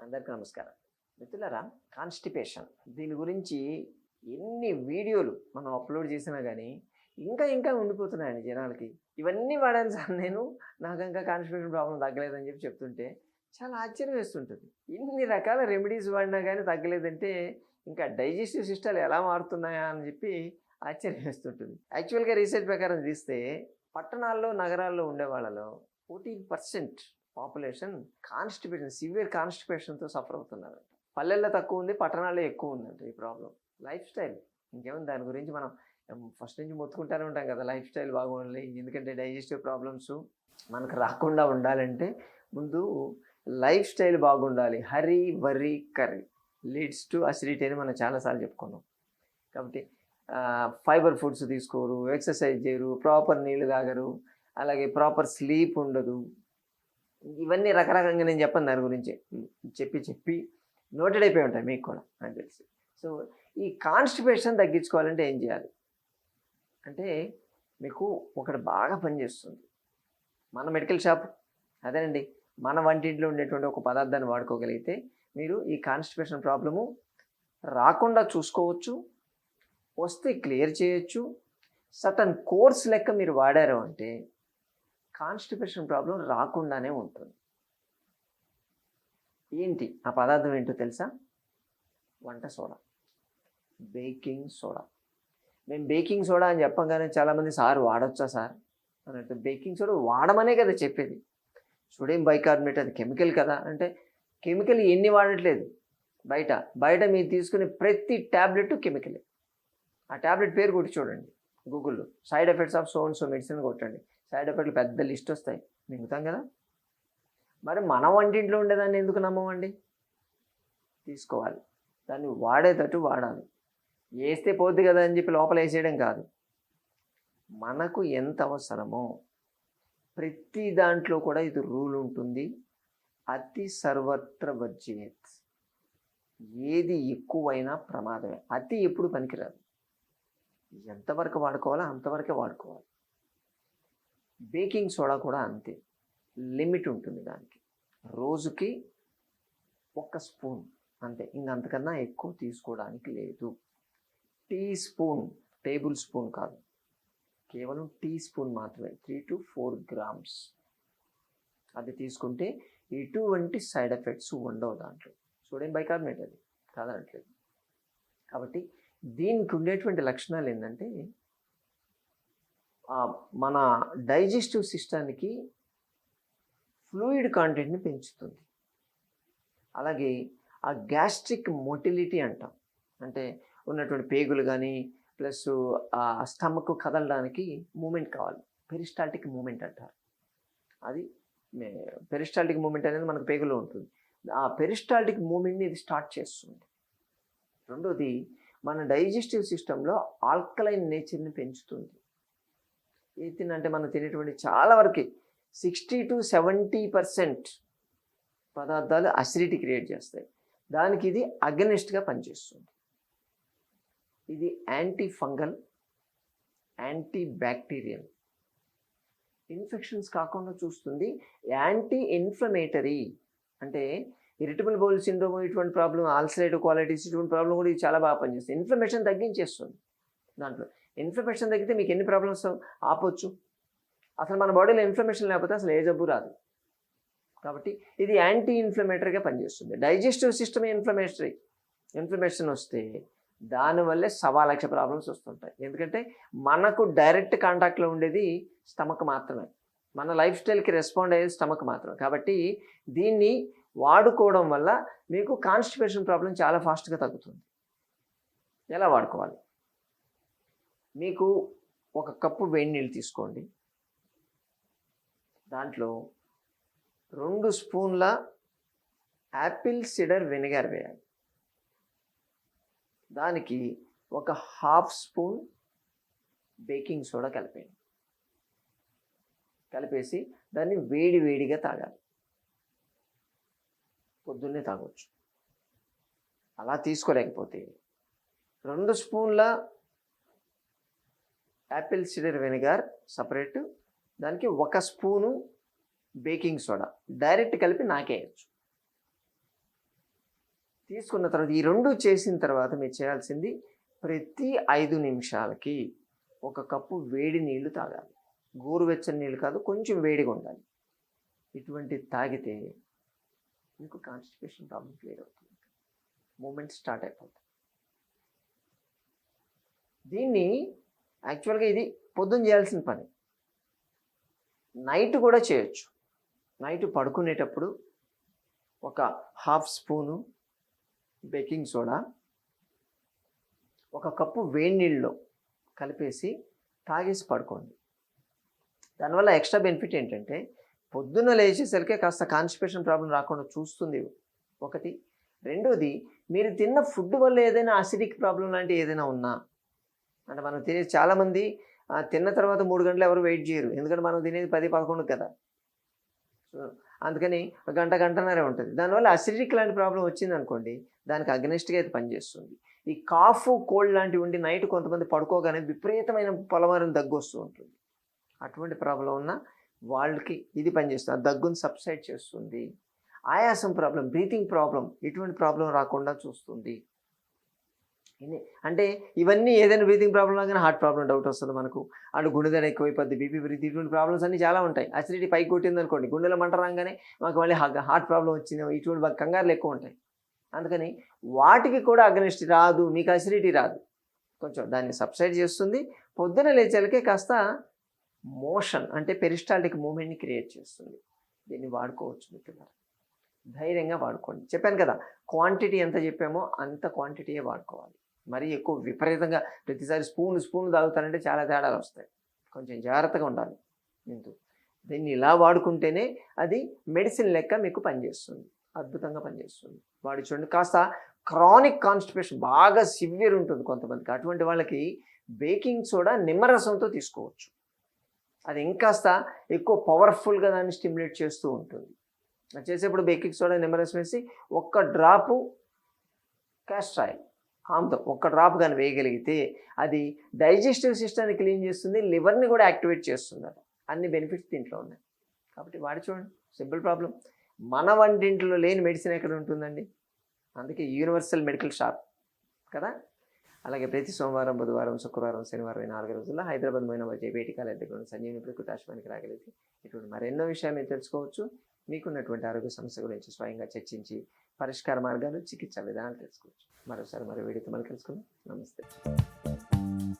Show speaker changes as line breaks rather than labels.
అందరికీ నమస్కారం. మిత్రులరా కాన్స్టిపేషన్ దీని గురించి ఎన్ని వీడియోలు మనం అప్లోడ్ చేసినా కానీ ఇంకా ఇంకా ఉండిపోతున్నాయండి జనాలకి. ఇవన్నీ వాడాను సార్ నేను. నాకు ఇంకా కాన్స్టిపేషన్ ప్రాబ్లం తగ్గలేదని చెప్పి చెప్తుంటే చాలా ఆశ్చర్యం వేస్తుంటుంది. ఇన్ని రకాల రెమెడీస్ వాడినా కానీ తగ్గలేదంటే ఇంకా డైజెస్టివ్ సిస్టాలు ఎలా మారుతున్నాయా అని చెప్పి ఆశ్చర్యం వేస్తుంటుంది. యాక్చువల్గా రీసెర్చ్ ప్రకారం తీస్తే పట్టణాల్లో నగరాల్లో ఉండే వాళ్ళలో fourteen percent population constipation severe కాన్స్టిపేషన్తో suffer అవుతున్నారు. పల్లెల్లో తక్కువ ఉంది పట్టణాల్లో ఎక్కువ ఉందంట ఈ ప్రాబ్లం. Life style. ఇంకేముంది? దాని గురించి మనం ఫస్ట్ నుంచి మొత్తుకుంటూనే ఉంటాం కదా లైఫ్ స్టైల్ బాగుండాలి ఎందుకంటే డైజెస్టివ్ ప్రాబ్లమ్స్ మనకు రాకుండా ఉండాలంటే ముందు లైఫ్ స్టైల్ బాగుండాలి. Hurry worry curry leads to acidity అని మనం చాలాసార్లు చెప్పుకున్నాం. కాబట్టి ఫైబర్ ఫుడ్స్ తీసుకోరు ఎక్సర్సైజ్ చేయరు ప్రాపర్ నీళ్ళు తాగరు అలాగే ప్రాపర్ స్లీప్ ఉండదు. ఇవన్నీ రకరకంగా నేను చెప్పను దాని గురించి. చెప్పి చెప్పి నోటెడ్ అయిపోయి ఉంటాయి మీకు కూడా నాకు తెలిసి. సో ఈ కాన్స్టిపేషన్ తగ్గించుకోవాలంటే ఏం చేయాలి? అంటే మీకు ఒకటి బాగా పనిచేస్తుంది. మన మెడికల్ షాప్ అదేనండి. మన వంటింట్లో ఉండేటువంటి ఒక పదార్థాన్ని వాడుకోగలిగితే మీరు ఈ కాన్స్టిపేషన్ ప్రాబ్లము రాకుండా చూసుకోవచ్చు వస్తే క్లియర్ చేయొచ్చు. సటన్ కోర్స్ లెక్క మీరు వాడారు అంటే కాన్స్టిపేషన్ ప్రాబ్లం రాకుండానే ఉంటుంది. ఏంటి? ఆ పదార్థం ఏంటో తెలుసా? వంట సోడా. Baking soda. మేము బేకింగ్ సోడా అని చెప్పంగానే చాలామంది సార్ వాడొచ్చా సార్? అన్నట్టు బేకింగ్ సోడా వాడమనే కదా చెప్పేది. సోడియం బైకార్బోనేట్ అది కెమికల్ కదా. అంటే కెమికల్ ఎన్ని వాడట్లేదు. బయట బయట మీరు తీసుకునే ప్రతి ట్యాబ్లెట్ కెమికలే. ఆ ట్యాబ్లెట్ పేరు కొట్టి చూడండి గూగుల్లో. Side effects of son so medicine కొట్టండి. సైడ్ ఎఫెక్ట్లు పెద్ద లిస్ట్ వస్తాయి. మింగుతాం కదా? మరి మన వంటింట్లో ఉండేదాన్ని ఎందుకు నమ్మమండి? తీసుకోవాలి. దాన్ని వాడేటట్టు వాడాలి. వేస్తే పోద్ది కదా అని చెప్పి లోపల వేసేయడం కాదు. మనకు ఎంత అవసరమో ప్రతి దాంట్లో కూడా ఇది రూల్ ఉంటుంది. అతి సర్వత్ర బడ్జెట్ ఏది ఎక్కువైనా ప్రమాదమే. అతి ఎప్పుడు పనికిరాదు. ఎంతవరకు వాడుకోవాలో అంతవరకే వాడుకోవాలి. బేకింగ్ సోడా కూడా అంతే. లిమిట్ ఉంటుంది దానికి. రోజుకి ఒక స్పూన్. అంతే. ఇంకంతకన్నా ఎక్కువ తీసుకోవడానికి లేదు. టీ స్పూన్ టేబుల్ స్పూన్ కాదు. కేవలం టీ స్పూన్ మాత్రమే. Three to four grams. అది తీసుకుంటే ఎటువంటి సైడ్ ఎఫెక్ట్స్ ఉండవు దాంట్లో. సోడియం బైకార్బోనేట్ అది. కాదనట్లేదు. కాబట్టి దీనికి ఉండేటువంటి లక్షణాలు ఏంటంటే మన డైజెస్టివ్ సిస్టానికి ఫ్లూయిడ్ కాంటెంట్ని పెంచుతుంది. అలాగే ఆ గ్యాస్ట్రిక్ మొటిలిటీ అంటాం. అంటే ఉన్నటువంటి పేగులు కానీ ప్లస్ ఆ స్టమక్ కదలడానికి మూమెంట్ కావాలి. పెరిస్టాల్టిక్ మూమెంట్ అంటారు. అది పెరిస్టాల్టిక్ మూమెంట్ అనేది మనకు పేగులో ఉంటుంది. ఆ పెరిస్టాల్టిక్ మూమెంట్ని ఇది స్టార్ట్ చేస్తుంది. రెండోది మన డైజెస్టివ్ సిస్టంలో ఆల్కలైన్ నేచర్ని పెంచుతుంది. ఎయిత్ అంటే మనం తినేటువంటి చాలా వరకు సిక్స్టీ టు సెవెంటీ పర్సెంట్ పదార్థాలు అసిడిటీ క్రియేట్ చేస్తాయి. దానికి ఇది అగనిస్ట్గా పనిచేస్తుంది. ఇది anti fungal anti bacterial infections కాకుండా చూస్తుంది యాంటీ ఇన్ఫ్లమేటరీ అంటే ఇరిటబుల్ బౌల్ సిండ్రోమ్ ఇటువంటి ప్రాబ్లం ఆల్సరేటివ్ క్వాలిటీస్ ఇటువంటి ప్రాబ్లం కూడా ఇది చాలా బాగా పనిచేస్తుంది ఇన్ఫ్లమేషన్ తగ్గించేస్తుంది దాంట్లో. ఇన్ఫ్లమేషన్ తగ్గితే మీకు ఎన్ని ప్రాబ్లమ్స్ ఆపొచ్చు. అసలు మన బాడీలో ఇన్ఫ్లమేషన్ లేకపోతే అసలు ఏ జబ్బు రాదు. కాబట్టి ఇది యాంటీ ఇన్ఫ్లమేటరీగా పనిచేస్తుంది. డైజెస్టివ్ సిస్టమ్ ఇన్ఫ్లమేటరీ ఇన్ఫ్లమేషన్ వస్తే దానివల్లే సవా లక్ష ప్రాబ్లమ్స్ వస్తుంటాయి. ఎందుకంటే మనకు డైరెక్ట్ కాంటాక్ట్లో ఉండేది స్టమక్ మాత్రమే. మన లైఫ్ స్టైల్కి రెస్పాండ్ అయ్యేది స్టమక్ మాత్రమే. కాబట్టి దీన్ని వాడుకోవడం వల్ల మీకు కాన్స్టిపేషన్ ప్రాబ్లం చాలా ఫాస్ట్గా తగ్గుతుంది. ఎలా వాడుకోవాలి? మీకు ఒక కప్పు వేడి నీళ్ళు తీసుకోండి. దాంట్లో రెండు స్పూన్ల యాపిల్ సిడర్ వెనిగర్ వేయాలి. దానికి ఒక హాఫ్ స్పూన్ బేకింగ్ సోడా కలిపేయండి. కలిపేసి దాన్ని వేడి వేడిగా తాగాలి. పొద్దున్నే తాగొచ్చు. అలా తీసుకోలేకపోతే రెండు స్పూన్ల యాపిల్ సిడర్ వెనిగర్ సపరేట్. దానికి ఒక స్పూను బేకింగ్ సోడా. డైరెక్ట్ కలిపి నాకేయచ్చు తీసుకున్న తర్వాత ఈ రెండు చేసిన తర్వాత మీరు చేయాల్సింది ప్రతి ఐదు నిమిషాలకి ఒక కప్పు వేడి నీళ్ళు తాగాలి. గోరువెచ్చని నీళ్ళు కాదు కొంచెం వేడిగా ఉండాలి. ఇటువంటి తాగితే మీకు కాన్స్టిపేషన్ ప్రాబ్లం క్లియర్ అవుతుంది. మూమెంట్ స్టార్ట్ అయిపోతుంది. దీన్ని యాక్చువల్గా ఇది పొద్దున్న చేయాల్సిన పని. నైట్ కూడా చేయొచ్చు. నైట్ పడుకునేటప్పుడు ఒక హాఫ్ స్పూను బేకింగ్ సోడా ఒక కప్పు వేడి నీళ్ళలో కలిపేసి తాగేసి పడుకోండి. దానివల్ల ఎక్స్ట్రా బెనిఫిట్ ఏంటంటే పొద్దున్న లేచేసరికి కాస్త కాన్స్టిపేషన్ ప్రాబ్లం రాకుండా చూస్తుంది ఒకటి. రెండోది మీరు తిన్న ఫుడ్ వల్ల ఏదైనా అసిడిక్ ప్రాబ్లం లాంటి ఏదైనా ఉన్నా అంటే మనం తినేది చాలామంది తిన్న తర్వాత మూడు గంటలు ఎవరు వెయిట్ చేయరు. ఎందుకంటే మనం తినేది పది పదకొండు కదా. సో అందుకని ఒక గంట గంటనరే ఉంటుంది. దానివల్ల అసిడిక్ లాంటి ప్రాబ్లం వచ్చింది అనుకోండి దానికి అగ్నెస్ట్గా అయితే పనిచేస్తుంది. ఈ కాఫ్ కోల్డ్ లాంటివి ఉండి నైట్ కొంతమంది పడుకోగానే విపరీతమైన పొలవారం దగ్గు వస్తూ ఉంటుంది. అటువంటి ప్రాబ్లం ఉన్న వాళ్ళకి ఇది పనిచేస్తుంది. ఆ దగ్గుని సబ్సైడ్ చేస్తుంది. ఆయాసం ప్రాబ్లం బ్రీతింగ్ ప్రాబ్లం ఇటువంటి ప్రాబ్లం రాకుండా చూస్తుంది. అంటే ఇవన్నీ ఏదైనా బ్రీతింగ్ ప్రాబ్లం కానీ హార్ట్ ప్రాబ్లం డౌట్ వస్తుంది మనకు. అటు గుండెదన ఎక్కువైపోద్ది బీపీ బ్రీత్ ఇటువంటి ప్రాబ్లమ్స్ అన్నీ చాలా ఉంటాయి. అసిడిటీ పైకి కొట్టింది అనుకోండి గుండెలో మంట రాగానే మాకు మళ్ళీ హార్ట్ ప్రాబ్లం వచ్చింది ఇటువంటి కంగారులు ఎక్కువ ఉంటాయి. అందుకని వాటికి కూడా అగ్నిష్టి రాదు మీకు అసిడిటీ రాదు. కొంచెం దాన్ని సబ్సైడ్ చేస్తుంది. పొద్దున లేచేలకే కాస్త మోషన్ అంటే పెరిస్టాల్టిక్ మూమెంట్ని క్రియేట్ చేస్తుంది. దీన్ని వాడుకోవచ్చు మిత్రులారా ధైర్యంగా వాడుకోండి. చెప్పాను కదా క్వాంటిటీ ఎంత చెప్పామో అంత క్వాంటిటీయే వాడుకోవాలి. మరీ ఎక్కువ విపరీతంగా ప్రతిసారి స్పూన్ స్పూన్ తాగుతారంటే చాలా తేడాలు వస్తాయి. కొంచెం జాగ్రత్తగా ఉండాలి ఇందు దీన్ని ఇలా వాడుకుంటేనే అది మెడిసిన్ లెక్క మీకు పనిచేస్తుంది. అద్భుతంగా పనిచేస్తుంది. వాడి చూడండి కాస్త క్రానిక్ కాన్స్టిపేషన్ బాగా సివియర్ ఉంటుంది కొంతమందికి. అటువంటి వాళ్ళకి బేకింగ్ సోడా నిమ్మరసంతో తీసుకోవచ్చు. అది ఇంకాస్త ఎక్కువ పవర్ఫుల్గా దాన్ని స్టిమ్యులేట్ చేస్తూ ఉంటుంది. చేసేప్పుడు బేకింగ్ సోడా నిమ్మరసం వేసి ఒక్క డ్రాపు క్యాస్ట్రాయిల్ ఆయిల్ ఒక్క డ్రాప్ కానీ వేయగలిగితే అది డైజెస్టివ్ సిస్టమ్ని క్లీన్ చేస్తుంది లివర్ని కూడా యాక్టివేట్ చేస్తుంది అది అన్ని బెనిఫిట్స్ దీంట్లో ఉన్నాయి. కాబట్టి వాడి చూడండి సింపుల్ ప్రాబ్లం మన వంటింట్లో లేని మెడిసిన్ ఎక్కడ ఉంటుందండి? అందుకే యూనివర్సల్ మెడికల్ షాప్ కదా? అలాగే ప్రతి సోమవారం బుధవారం శుక్రవారం శనివారం నాలుగు రోజుల్లో హైదరాబాద్ పోయిన వచ్చే భేటీకాల దగ్గర ఉన్న సంజీవని రాగలిగితే ఇటువంటి మరెన్నో విషయాలు మీరు తెలుసుకోవచ్చు. మీకున్నటువంటి ఆరోగ్య సమస్య గురించి స్వయంగా చర్చించి పరిష్కార మార్గాలు చికిత్స విధానాలు తెలుసుకోవచ్చు. మరోసారి మరో వీడియోతో మళ్ళీ కలుసుకుందాం. నమస్తే.